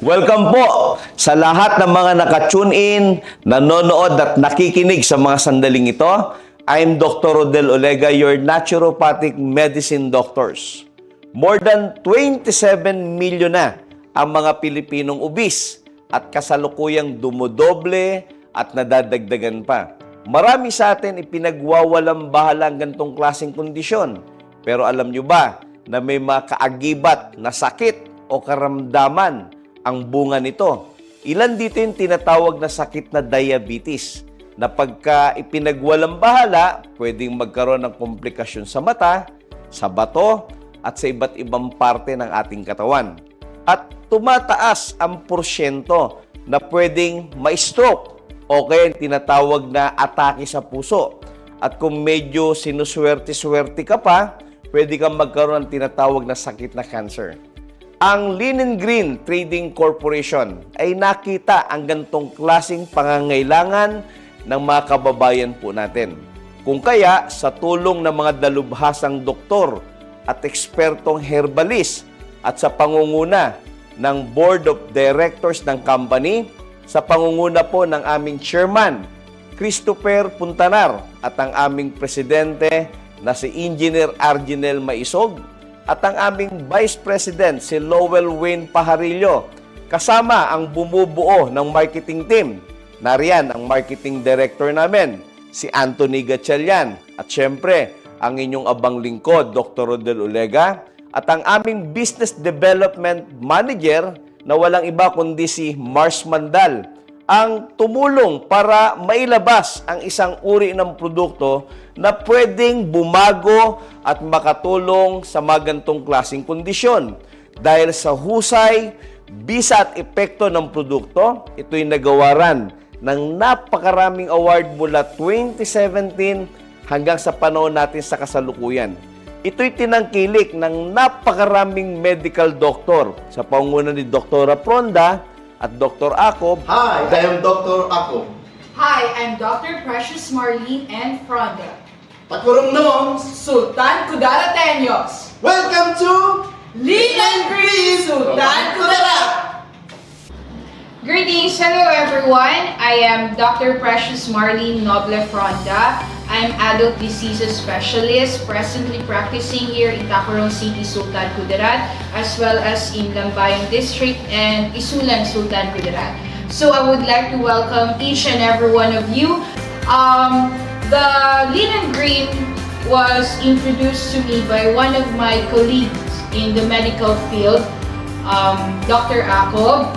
Welcome po sa lahat ng mga naka-tune in, nanonood at nakikinig sa mga sandaling ito. I'm Dr. Rodel Olega, your naturopathic medicine doctors. More than 27 million na ang mga Pilipinong ubis at kasalukuyang dumodoble at nadadagdagan pa. Marami sa atin ipinagwawalang bahala ang ganitong klaseng kondisyon. Pero alam nyo ba na may mga kaagibat na sakit o karamdaman ang bunga nito? Ilan dito yung tinatawag na sakit na diabetes na pagka ipinagwalang bahala, pwedeng magkaroon ng komplikasyon sa mata, sa bato, at sa iba't ibang parte ng ating katawan. At tumataas ang porsyento na pwedeng ma-stroke o kaya tinatawag na atake sa puso. At kung medyo sinuswerte-swerte ka pa, pwede kang magkaroon ng tinatawag na sakit na cancer. Ang Linen Green Trading Corporation ay nakita ang gantong klasing pangangailangan ng mga kababayan po natin. Kung kaya, sa tulong ng mga dalubhasang doktor at ekspertong herbalist at sa pangunguna ng Board of Directors ng company, sa pangunguna po ng aming chairman, Christopher Puntanar at ang aming presidente na si Engineer Arginel Maisog at ang aming Vice President si Lowell Wayne Pajarillo kasama ang bumubuo ng marketing team. Nariyan ang marketing director namin, si Anthony Gatchalian at syempre ang inyong abang lingkod, Dr. Rodel Ulega at ang aming Business Development Manager na walang iba kundi si Mars Mandal ang tumulong para mailabas ang isang uri ng produkto na pwedeng bumago at makatulong sa magantong klasing kondisyon. Dahil sa husay, bisa at epekto ng produkto, ito'y nagawaran ng napakaraming award mula 2017 hanggang sa panahon natin sa kasalukuyan. Ito'y tinangkilik ng napakaraming medical doctor sa pangunguna ni Dr. Pronda at Dr. Acob Hi, I am Dr. Ako. Hi, I'm Dr. Precious Marlene N. Fronda. Takurong noong, Sultan Kudara Tenyos. welcome to Lean and Green Sultan Kudara. Greetings, hello everyone. I am Dr. Precious Marlene Noble Fronda. I'm adult diseases specialist, presently practicing here in Tacurong City, Sultan Kudarat, as well as in Lambayang District and Isulan, Sultan Kudarat. So I would like to welcome each and every one of you. Um, the and Green was introduced to me by one of my colleagues in the medical field, um, Dr. Akob,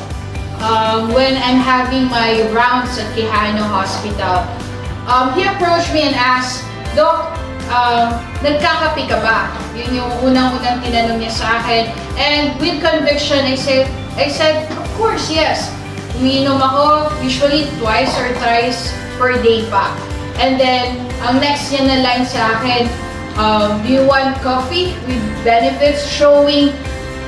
um, when I'm having my rounds at Quijano Hospital. Um, he approached me and asked, Doc, um, nagkakape ka ba? Yun yung unang-unang tinanong niya sa akin. And with conviction, I said, I said, of course, yes. Umiinom ako usually twice or thrice per day pa. And then, ang next niya na line sa akin, um, do you want coffee with benefits showing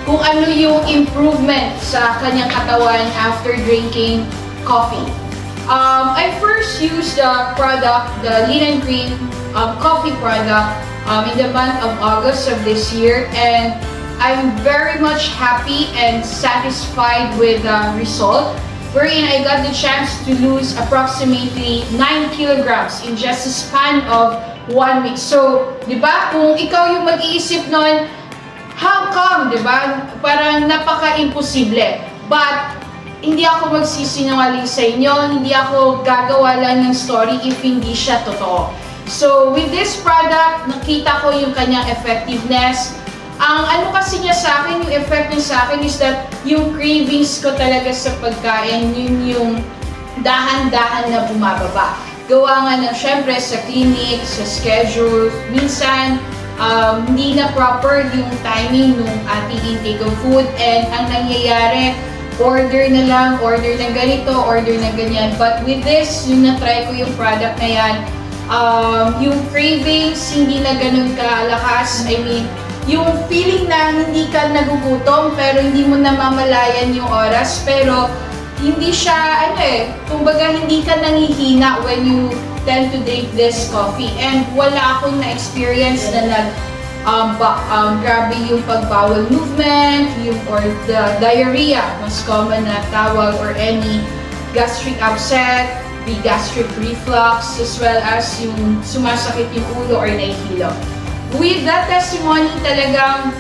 kung ano yung improvement sa kanyang katawan after drinking coffee. Um, I first used the product, the and Green um, coffee product um, in the month of August of this year and I'm very much happy and satisfied with the result wherein I got the chance to lose approximately 9 kilograms in just a span of one week. So, di ba, kung ikaw yung mag-iisip nun, how come, di ba? Parang napaka-imposible. But, hindi ako magsisinungaling sa inyo, hindi ako gagawa lang ng story if hindi siya totoo. So, with this product, nakita ko yung kanyang effectiveness. Ang ano kasi niya sa akin, yung effect niya sa akin is that yung cravings ko talaga sa pagkain, yun yung dahan-dahan na bumababa. Gawa nga ng syempre sa clinic, sa schedule, minsan um, hindi na proper yung timing ng ating intake of food and ang nangyayari, order na lang, order ng ganito, order ng ganyan. But with this, yung na-try ko yung product na yan, um, yung cravings hindi na ganun kalakas. I mean, yung feeling na hindi ka nagugutom pero hindi mo namamalayan yung oras pero hindi siya, ano eh, kumbaga hindi ka nangihina when you tend to drink this coffee. And wala akong na-experience na nag um, ba, um, grabe yung pagbawal movement, yung or the diarrhea, mas common na tawag or any gastric upset, the gastric reflux, as well as yung sumasakit yung ulo or nahihilo. With that testimony, talagang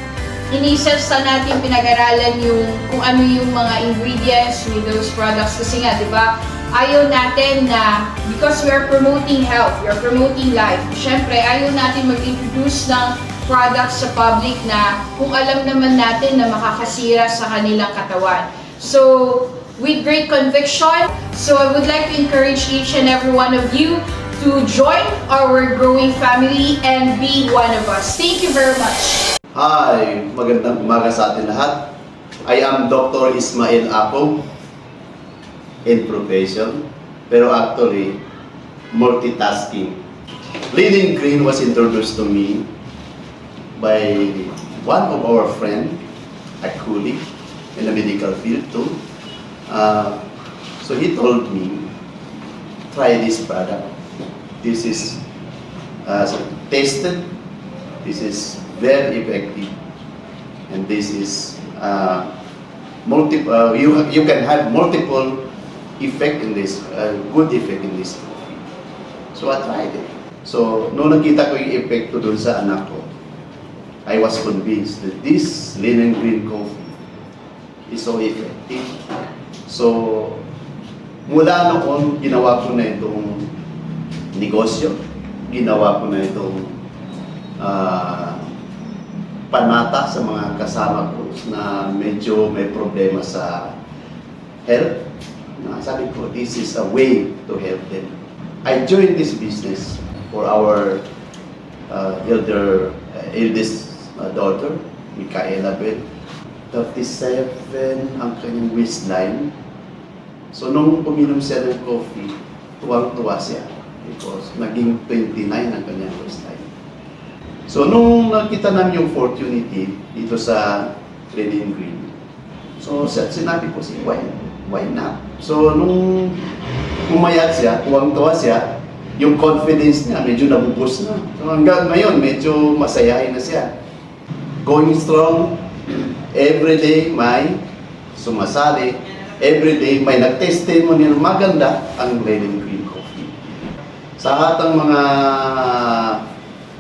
inisesa natin pinag-aralan yung kung ano yung mga ingredients with those products kasi nga, di ba, ayaw natin na because we are promoting health, we are promoting life, syempre ayaw natin mag-introduce ng products sa public na kung alam naman natin na makakasira sa kanilang katawan. So, with great conviction, so I would like to encourage each and every one of you to join our growing family and be one of us. Thank you very much. Hi, magandang umaga sa atin lahat. I am Dr. Ismail Ako in profession, pero actually multitasking. Leading Green was introduced to me by one of our friend, a colleague in the medical field too. Uh, so he told me, try this product. This is uh, tested This is very effective, and this is uh, multi. Uh, you you can have multiple effect in this, uh, good effect in this. So I tried it. So nung nakita ko yung epekto dun sa anak ko, I was convinced that this linen green coffee is so effective. So mula noon, ginawa ko na itong negosyo, ginawa ko na itong ah, panata sa mga kasama ko na medyo may problema sa health. Na sabi ko, this is a way to help them. I joined this business for our uh, elder, uh, eldest uh, daughter, Micaela Bell. 37 ang kanyang waistline. So nung uminom siya ng coffee, tuwang-tuwa siya because naging 29 ang kanyang waistline. So, nung nakita namin yung opportunity dito sa Trading Green, so sinabi ko siya, why, why not? So, nung pumayat siya, tuwang-tuwa siya, yung confidence niya medyo nabubus na. So, hanggang ngayon, medyo masayahin na siya. Going strong, every day may sumasali, every day may nag-testimony na maganda ang Trading Green Coffee. Sa lahat ng mga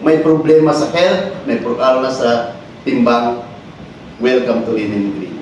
may problema sa health, may problema sa timbang, welcome to Linen Green.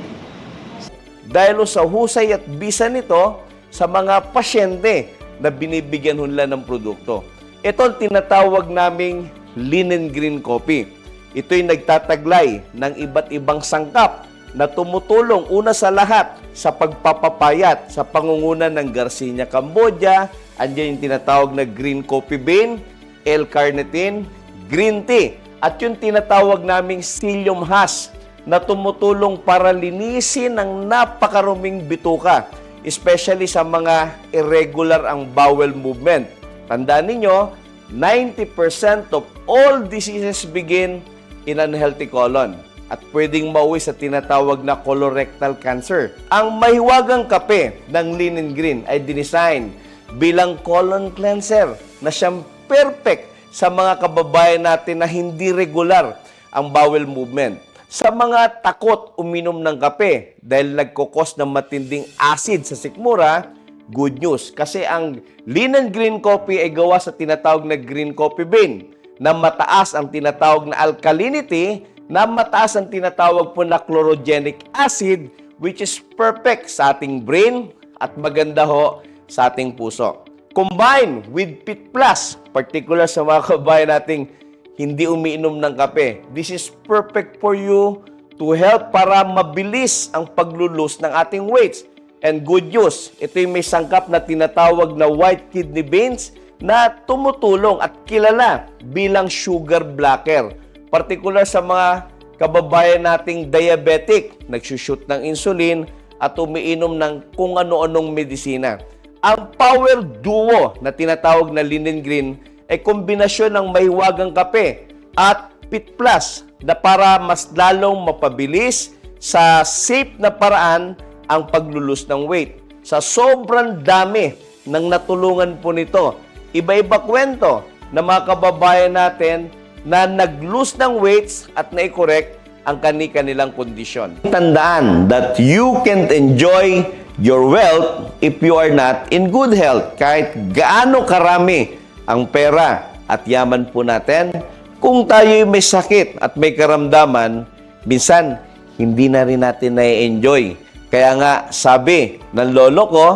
Dahil sa husay at bisa nito sa mga pasyente na binibigyan hunla ng produkto. Ito ang tinatawag naming linen green coffee. Ito'y nagtataglay ng iba't ibang sangkap na tumutulong una sa lahat sa pagpapapayat sa pangunguna ng Garcinia Cambodia, andyan yung tinatawag na green coffee bean, L-carnitine, green tea, at yung tinatawag naming psyllium husk na tumutulong para linisin ang napakaruming bituka, especially sa mga irregular ang bowel movement. Tandaan ninyo, 90% of all diseases begin in unhealthy colon at pwedeng mauwi sa tinatawag na colorectal cancer. Ang mahiwagang kape ng Linen Green ay dinesign bilang colon cleanser na siyang perfect sa mga kababayan natin na hindi regular ang bowel movement. Sa mga takot uminom ng kape dahil nagkukos ng matinding acid sa sikmura, good news. Kasi ang linen green coffee ay gawa sa tinatawag na green coffee bean na mataas ang tinatawag na alkalinity, na mataas ang tinatawag po na chlorogenic acid which is perfect sa ating brain at maganda ho sa ating puso. Combine with Pit Plus, particular sa mga kabayan nating hindi umiinom ng kape. This is perfect for you to help para mabilis ang paglulus ng ating weights. And good news, ito yung may sangkap na tinatawag na white kidney beans na tumutulong at kilala bilang sugar blocker. Particular sa mga kababayan nating diabetic, nagsushoot ng insulin at umiinom ng kung ano-anong medisina. Ang power duo na tinatawag na linen green ay kombinasyon ng mahiwagang kape at Pit Plus na para mas lalong mapabilis sa safe na paraan ang paglulus ng weight. Sa sobrang dami ng natulungan po nito, iba-iba kwento na mga kababayan natin na nag-lose ng weights at na-correct ang kani-kanilang kondisyon. Tandaan that you can't enjoy your wealth if you are not in good health. Kahit gaano karami ang pera at yaman po natin, kung tayo may sakit at may karamdaman, minsan hindi na rin natin na-enjoy. Kaya nga sabi ng lolo ko,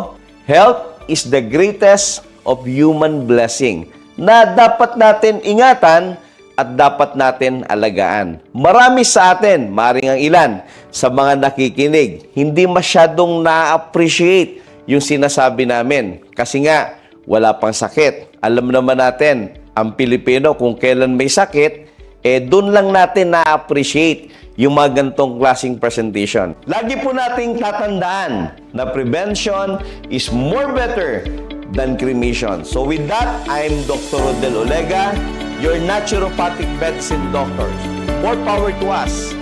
health is the greatest of human blessing na dapat natin ingatan at dapat natin alagaan. Marami sa atin, maring ang ilan, sa mga nakikinig, hindi masyadong na-appreciate yung sinasabi namin. Kasi nga, wala pang sakit. Alam naman natin, ang Pilipino, kung kailan may sakit, eh doon lang natin na-appreciate yung mga ganitong klaseng presentation. Lagi po nating tatandaan na prevention is more better than cremation. So with that, I'm Dr. Rodel Olega, your naturopathic medicine doctor. More power to us.